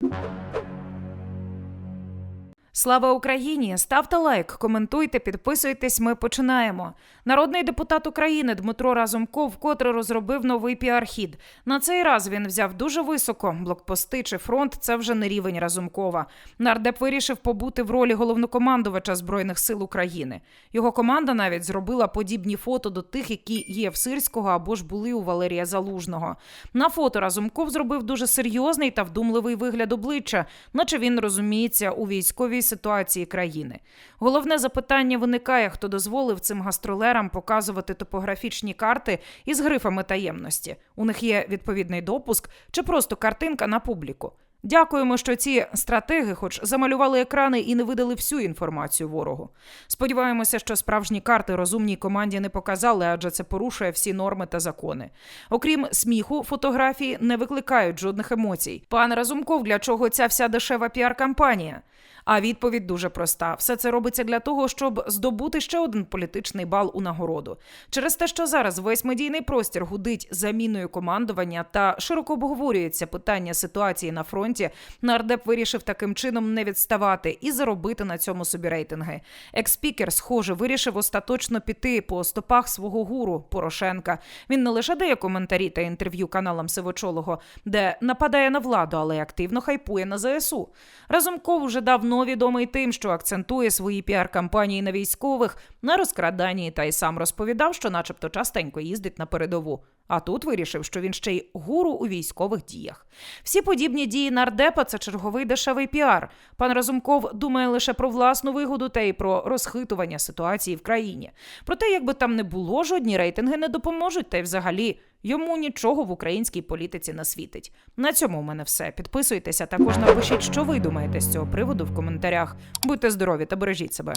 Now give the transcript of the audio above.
you Слава Україні! Ставте лайк, коментуйте, підписуйтесь. Ми починаємо. Народний депутат України Дмитро Разумков вкотре розробив новий піар-хід. На цей раз він взяв дуже високо. Блокпости чи фронт це вже не рівень Разумкова. Нардеп вирішив побути в ролі головнокомандувача збройних сил України. Його команда навіть зробила подібні фото до тих, які є в Сирського або ж були у Валерія Залужного. На фото Разумков зробив дуже серйозний та вдумливий вигляд обличчя, наче він розуміється у військовій ситуації країни. Головне запитання виникає, хто дозволив цим гастролерам показувати топографічні карти із грифами таємності. У них є відповідний допуск чи просто картинка на публіку. Дякуємо, що ці стратеги, хоч замалювали екрани і не видали всю інформацію ворогу. Сподіваємося, що справжні карти розумній команді не показали, адже це порушує всі норми та закони. Окрім сміху, фотографії не викликають жодних емоцій. Пан Разумков, для чого ця вся дешева піар-кампанія? А відповідь дуже проста: все це робиться для того, щоб здобути ще один політичний бал у нагороду. Через те, що зараз весь медійний простір гудить заміною командування та широко обговорюється питання ситуації на фронті. Нардеп вирішив таким чином не відставати і заробити на цьому собі рейтинги. Експікер, схоже, вирішив остаточно піти по стопах свого гуру Порошенка. Він не лише дає коментарі та інтерв'ю каналам Сивочолого, де нападає на владу, але й активно хайпує на ЗСУ. Разумков уже давно відомий тим, що акцентує свої піар-кампанії на військових, на розкраданні та й сам розповідав, що, начебто, частенько їздить на передову. А тут вирішив, що він ще й гуру у військових діях. Всі подібні дії нардепа це черговий дешевий піар. Пан Разумков думає лише про власну вигоду та й про розхитування ситуації в країні. Проте, якби там не було, жодні рейтинги не допоможуть, та й взагалі йому нічого в українській політиці не світить. На цьому у мене все. Підписуйтеся. Також напишіть, що ви думаєте з цього приводу в коментарях. Будьте здорові та бережіть себе.